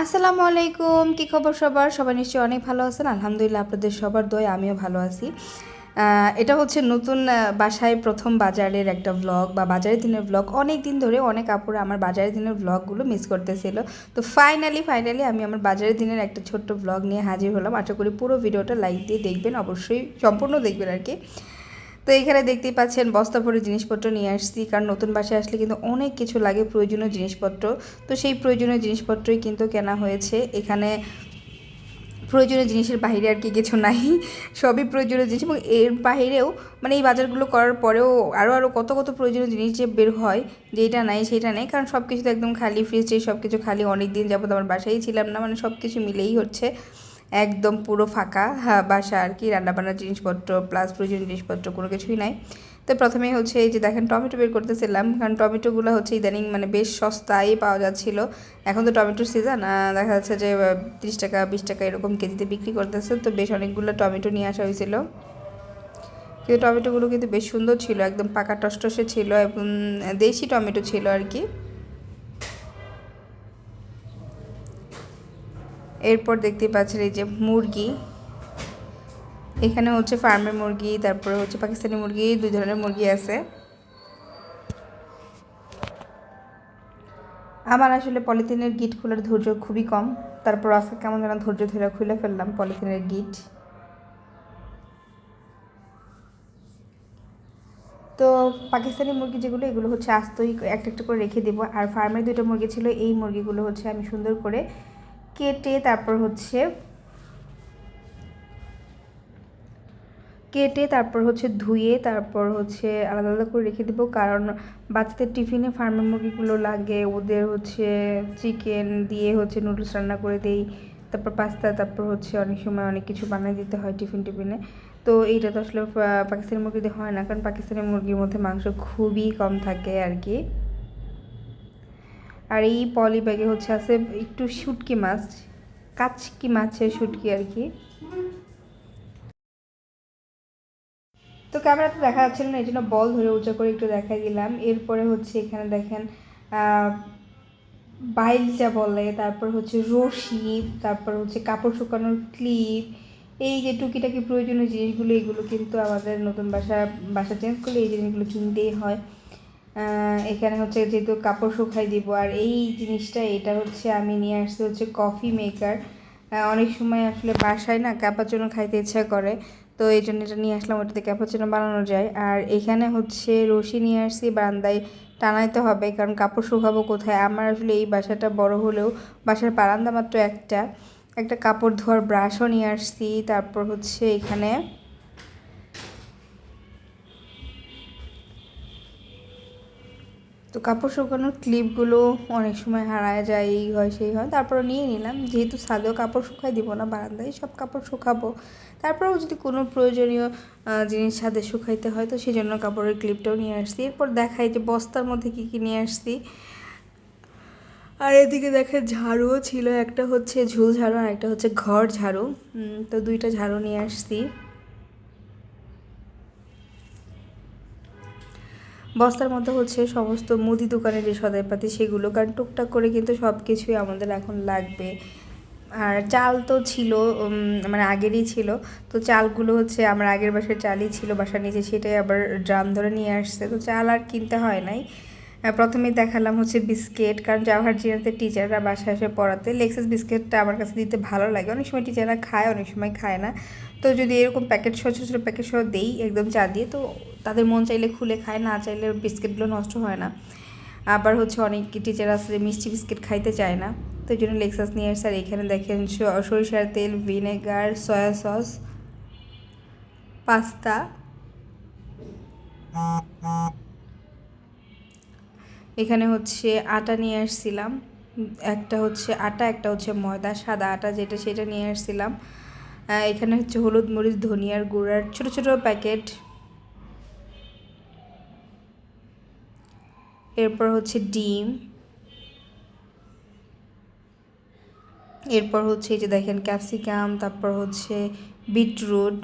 আসসালামু আলাইকুম। কী খবর সবার? সবাই নিশ্চয়ই অনেক ভালো আছেন। আলহামদুলিল্লাহ, আপনাদের সবার দয় আমিও ভালো আছি। এটা হচ্ছে নতুন বাসায় প্রথম বাজারের একটা ব্লগ বা বাজারের দিনের ব্লগ অনেক দিন ধরে অনেক আপুরা আমার বাজারের দিনের ব্লগগুলো মিস করতেছিল। তো ফাইনালি ফাইনালি আমি আমার বাজারের দিনের একটা ছোট্ট ব্লগ নিয়ে হাজির হলাম। আশা করি পুরো ভিডিওটা লাইক দিয়ে দেখবেন, অবশ্যই সম্পূর্ণ দেখবেন আর কি। তো এখানে দেখতেই পাচ্ছেন বস্তা ভরে জিনিসপত্র নিয়ে আসছি, কারণ নতুন বাসায় আসলে কিন্তু অনেক কিছু লাগে প্রয়োজনীয় জিনিসপত্র। তো সেই প্রয়োজনীয় জিনিসপত্রই কিন্তু কেনা হয়েছে। এখানে প্রয়োজনীয় জিনিসের বাইরে আর কি কিছু নাই, সবই প্রয়োজনীয় জিনিস এবং এর বাইরেও মানে এই বাজারগুলো করার পরেও আরও আরও কত কত প্রয়োজনীয় জিনিস যে বের হয় যে এটা নাই সেটা নেই, কারণ সব কিছু তো একদম খালি ফ্রিজ সব কিছু খালি অনেক দিন যাবত আমার বাসায় ছিলাম না মানে সব কিছু মিলেই হচ্ছে। একদম পুরো ফাঁকা। হ্যাঁ বাসা আর কি, রান্নাবান্নার জিনিসপত্র প্লাস প্রয়োজনীয় জিনিসপত্র, কোনো কিছুই নাই। তো প্রথমেই হচ্ছে এই যে দেখেন, টমেটো বের করতেছিলাম। কারণ টমেটোগুলো হচ্ছে ইদানিং মানে বেশ সস্তায় পাওয়া যাচ্ছিল। এখন তো টমেটোর সিজন দেখা যাচ্ছে যে তিরিশ টাকা, বিশ টাকা এরকম কেজিতে বিক্রি করতেছে। তো বেশ অনেকগুলো টমেটো নিয়ে আসা হয়েছিল। কিন্তু টমেটোগুলো কিন্তু বেশ সুন্দর ছিল, একদম পাকা টসটসে ছিল এবং দেশি টমেটো ছিল আর কি। এরপর দেখতে পাচ্ছেন এই যে মুরগি। এখানে হচ্ছে ফার্মের মুরগি, তারপরে হচ্ছে পাকিস্তানি মুরগি, দুই ধরনের মুরগি আছে। আমার আসলে পলিথিনের গিট খোলার ধৈর্য খুবই কম। তারপর আজকে কেমন যেন ধৈর্য ধরে খুলে ফেললাম পলিথিনের গিট। তো পাকিস্তানি মুরগি যেগুলো, এগুলো হচ্ছে আস্তই একটা একটা করে রেখে দেবো। আর ফার্মের দুটো মুরগি ছিল, এই মুরগিগুলো হচ্ছে আমি সুন্দর করে কেটে তারপর হচ্ছে, কেটে তারপর হচ্ছে ধুয়ে তারপর হচ্ছে আলাদা আলাদা করে রেখে দেবো। কারণ বাচ্চাদের টিফিনে ফার্মের মুরগিগুলো লাগে, ওদের হচ্ছে চিকেন দিয়ে হচ্ছে নুডলস রান্না করে দেই। তারপর পাস্তা, তারপর হচ্ছে অনেক সময় অনেক কিছু বানিয়ে দিতে হয় টিফিন টিফিনে। তো এইটা তো আসলে পাকিস্তানি মুরগিতে হয় না, কারণ পাকিস্তানি মুরগির মধ্যে মাংস খুবই কম থাকে আর কি। আর এই পলি ব্যাগে হচ্ছে আছে একটু শুটকি মাছ কাচকি মাছের শুটকি আর কি। তো ক্যামেরাতে দেখা যাচ্ছিল না এই জন্য বল ধরে উঁচা করে একটু দেখা দিলাম। এরপরে হচ্ছে এখানে দেখেন আহ, বাইল যা বলে তারপর হচ্ছে রশি তারপর হচ্ছে কাপড় শুকানোর ক্লিপ এই যে টুকিটাকি প্রয়োজনীয় জিনিসগুলো এগুলো কিন্তু আমাদের নতুন বাসা বাসা চেঞ্জ করলে এই জিনিসগুলো কিনতেই হয়। এখানে হচ্ছে যেহেতু কাপড় শুকাই দিব, আর এই জিনিসটা, এটা হচ্ছে আমি নিয়ে আসছি হচ্ছে কফি মেকার অনেক সময় আসলে বাসায় না ক্যাপাচুনো খাইতে ইচ্ছা করে, তো এই জন্য এটা নিয়ে আসলাম, ওটাতে ক্যাপাচুনো বানানো যায়। আর এখানে হচ্ছে রশি নিয়ে আসছি, বারান্দায় টানাইতে হবে, কারণ কাপড় শুকাবো কোথায়? আমার আসলে এই বাসাটা বড় হলেও বাসার বারান্দা মাত্র একটা। একটা কাপড় ধোয়ার ব্রাশও নিয়ে আসছি, তারপর হচ্ছে এখানে তো কাপড় শুকানোর ক্লিপগুলো অনেক সময় হারায় যায়, এই হয়, সেই হয়। তারপর নিয়ে নিলাম। যেহেতু সাদেও কাপড় শুকাই দিব না, বারান্দায় সব কাপড় শুকাবো। তারপরেও যদি কোনো প্রয়োজনীয় জিনিস ছাদে শুকাইতে হয়, তো সেই জন্য কাপড়ের ক্লিপটাও নিয়ে আসছি। এরপর দেখাই যে বস্তার মধ্যে কী কী নিয়ে আসছি। আর এদিকে দেখে ঝাড়ুও ছিল। একটা হচ্ছে ঝুল ঝাড়ু আর একটা হচ্ছে ঘর ঝাড়ু। তো দুইটা ঝাড়ু নিয়ে আসছি। বস্তার মধ্যে হচ্ছে সমস্ত মুদি দোকানের যে সদাইপাতি সেগুলো, কারণ টুকটাক করে কিন্তু সব কিছুই আমাদের এখন লাগবে। আর চাল তো ছিল মানে আগেরই ছিল, তো চালগুলো হচ্ছে আমার আগের বাসার চালই ছিল, বাসার নিচে সেটাই আবার ড্রাম ধরে নিয়ে আসছে, তো চাল আর কিনতে হয় নাই। প্রথমেই দেখালাম হচ্ছে বিস্কিট, কারণ জাওহার জিনাতে টিচাররা বাসায় এসে পড়াতে, লেক্সাস বিস্কিটটা আমার কাছে দিতে ভালো লাগে। অনেক সময় টিচাররা খায়, অনেক সময় খায় না। তো যদি এরকম প্যাকেট সহ, ছোটো ছোটো প্যাকেট সহ দেই একদম চা দিয়ে, তো তাদের মন চাইলে খুলে খায়, না চাইলে বিস্কিটগুলো নষ্ট হয় না। আবার হচ্ছে অনেক টিচার যে মিষ্টি বিস্কিট খাইতে চায় না। তো এই জন্য লেক্সাস নিয়ে আসছে আর এখানে দেখেন সরিষার তেল, ভিনেগার সয়া সস পাস্তা এখানে হচ্ছে আটা নিয়ে আসছিলাম। একটা হচ্ছে আটা, একটা হচ্ছে ময়দা, সাদা আটা যেটা, সেটা নিয়ে আসছিলাম। এখানে হচ্ছে হলুদ মরিচ, ধনিয়ার গুঁড়ার ছোট ছোট প্যাকেট এরপর হচ্ছে ডিম। এরপর হচ্ছে এই যে দেখেন ক্যাপসিকাম, তারপর হচ্ছে বিটরুট,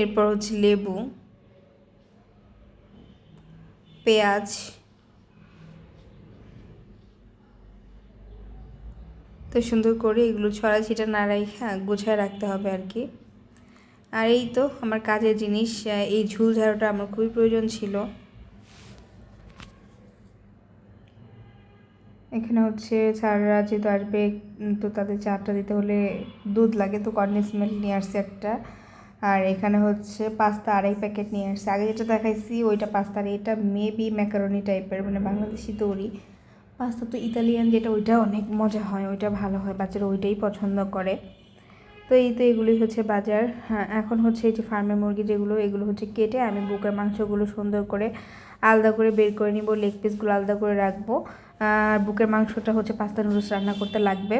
এরপর হচ্ছে লেবু, পেঁয়াজ। তো সুন্দর করে এগুলো ছড়া ছিটা না রাখা গুছায় রাখতে হবে আর কি। আর এই তো আমার কাজের জিনিস এই ঝুল ঝাড়ুটা আমার খুবই প্রয়োজন ছিল। এখানে হচ্ছে স্যাররা যেহেতু আসবে তো তাদের চাটা দিতে হলে দুধ লাগে, তো কর্নেস মিল্ক নিয়ে আসছে একটা। আর এখানে হচ্ছে পাস্তা আড়াই প্যাকেট নিয়ে আসছে। আগে যেটা দেখাইছি, ওইটা পাস্তা আর এটা মেবি ম্যাকারনি টাইপের মানে বাংলাদেশি তৈরি। পাস্তা তো ইতালিয়ান যেটা, ওইটা অনেক মজা হয়, ওইটা ভালো হয়, বাচ্চারা ওইটাই পছন্দ করে। তো এই তো এগুলোই হচ্ছে বাজার। হ্যাঁ এখন হচ্ছে এই যে ফার্মের মুরগি যেগুলো, এগুলো হচ্ছে কেটে আমি বুকের মাংসগুলো সুন্দর করে আলাদা করে বের করে নিব লেগ পিসগুলো আলাদা করে রাখব। আর বুকের মাংসটা হচ্ছে পাস্তা নুডলস রান্না করতে লাগবে।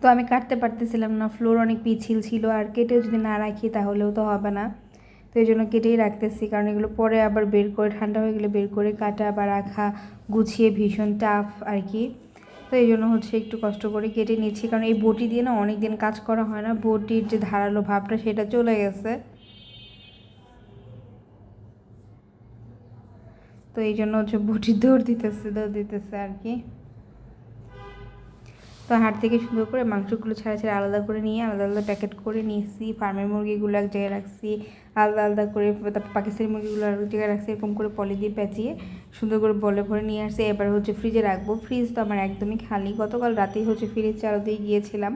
তো আমি কাটতে পারতেছিলাম না ফ্লোর অনেক পিছিল ছিল, আর কেটেও যদি না রাখি তাহলেও তো হবে না। তো এই জন্য কেটেই রাখতেছি। কারণ এগুলো পরে আবার বের করে ঠান্ডা হয়ে গেলে বের করে কাটা বা রাখা, গুছিয়ে ভীষণ টাফ আর কি। তো এই জন্য হচ্ছে একটু কষ্ট করে কেটে নিচ্ছি। কারণ এই বটি দিয়ে না অনেক দিন কাজ করা হয় না। বটির যে ধারালো ভাবটা সেটা চলে গেছে। তো এই জন্য হচ্ছে বটি দৌড় দিতেছে দৌড় দিতেছে আর কি। তো হাট থেকে সুন্দর করে মাংসগুলো ছাড়া ছাড়া আলাদা করে নিয়ে, আলাদা আলাদা প্যাকেট করে নিয়েছি। ফার্মের মুরগিগুলো এক জায়গায় রাখছি, আলাদা আলাদা করে তারপর পাকিস্তানি মুরগিগুলো আর এক জায়গায় রাখছি, এরকম করে পলি দিয়ে পেঁচিয়ে সুন্দর করে বলে ভরে নিয়ে আসছি। এবার হচ্ছে ফ্রিজে রাখব। ফ্রিজ তো আমার একদমই খালি। গতকাল রাতেই হচ্ছে ফ্রিজ চারো দিয়ে গিয়েছিলাম।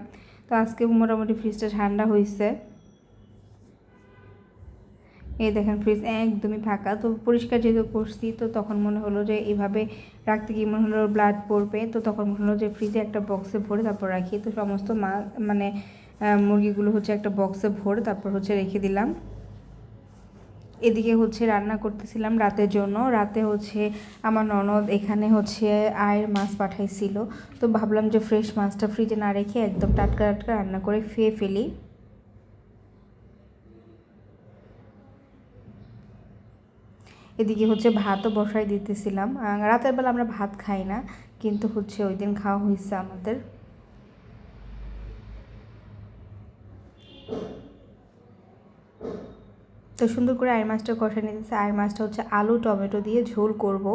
তো আজকে মোটামুটি ফ্রিজটা ঠান্ডা হয়েছে এই দেখেন ফ্রিজ একদমই ফাঁকা। তো পরিষ্কার যেহেতু করছি, তো তখন মনে হলো যে এইভাবে রাখতে গিয়ে মনে হলো ব্লাড পড়বে, তো তখন মনে হলো যে ফ্রিজে একটা বক্সে ভরে তারপর রাখি। তো সমস্ত মা মানে মুরগিগুলো হচ্ছে একটা বক্সে ভরে তারপর হচ্ছে রেখে দিলাম। এদিকে হচ্ছে রান্না করতেছিলাম রাতের জন্য। রাতে হচ্ছে আমার ননদ এখানে হচ্ছে আয়ের মাছ পাঠাইছিল। তো ভাবলাম যে ফ্রেশ মাছটা ফ্রিজে না রেখে একদম টাটকা টাটকা রান্না করে খেয়ে ফেলি। এদিকে হচ্ছে ভাতও বসাই দিতেছিলাম। রাতের বেলা আমরা ভাত খাই না, কিন্তু হচ্ছে ওই দিন খাওয়া হয়েছে আমাদের। তো সুন্দর করে আয়ের মাছটা কষা নিতেছে। আয়ের মাছটা হচ্ছে আলু, টমেটো দিয়ে ঝোল করব।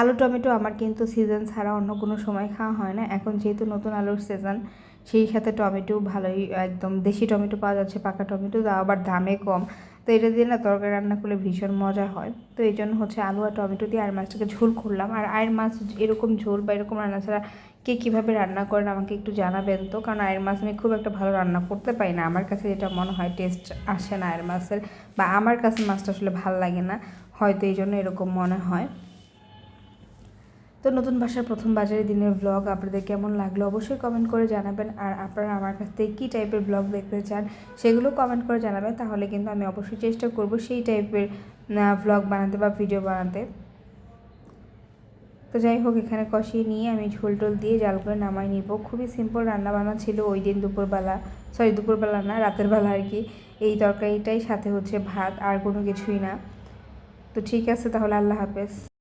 আলু, টমেটো আমার কিন্তু সিজন ছাড়া অন্য কোনো সময় খাওয়া হয় না। এখন যেহেতু নতুন আলুর সিজন সেই সাথে টমেটো ভালোই, একদম দেশি টমেটো পাওয়া যাচ্ছে, পাকা টমেটো আবার দামে কম। তো এটা দিয়ে না তরকারি রান্না করলে ভীষণ মজা হয়। তো এই জন্য হচ্ছে আলু আর টমেটো দিয়ে আয়ের মাছটাকে ঝোল করলাম। আর আয়ের মাছ এরকম ঝোল বা এরকম রান্না ছাড়া কে কীভাবে রান্না করেন আমাকে একটু জানাবেন তো। কারণ আয়ের মাছ আমি খুব একটা ভালো রান্না করতে পারি না। আমার কাছে যেটা মনে হয় টেস্ট আসে না আয়ের মাছের বা আমার কাছে মাছটা আসলে ভালো লাগে না। হয়তো এই জন্য এরকম মনে হয়। তো নতুন ভাষার প্রথম বাজারে দিনের ব্লগ আপনাদের কেমন লাগল অবশ্যই কমেন্ট করে জানাবেন। আর আপনারা আমার কাছ থেকে কী টাইপের ব্লগ দেখতে চান সেগুলো কমেন্ট করে জানাবেন। তাহলে কিন্তু আমি অবশ্যই চেষ্টা করব সেই টাইপের ব্লগ বানাতে বা ভিডিও বানাতে। তো যাই হোক, এখানে কষিয়ে নিয়ে আমি ঝোল টোল দিয়ে জাল করে নামাই নিব। খুবই সিম্পল রান্না বান্না ছিল ওই দিন দুপুরবেলা সরি দুপুরবেলা না, রাতের বেলা আর কি। এই তরকারিটাই সাথে হচ্ছে ভাত আর কোনো কিছুই না। তো ঠিক আছে, তাহলে আল্লাহ হাফেজ।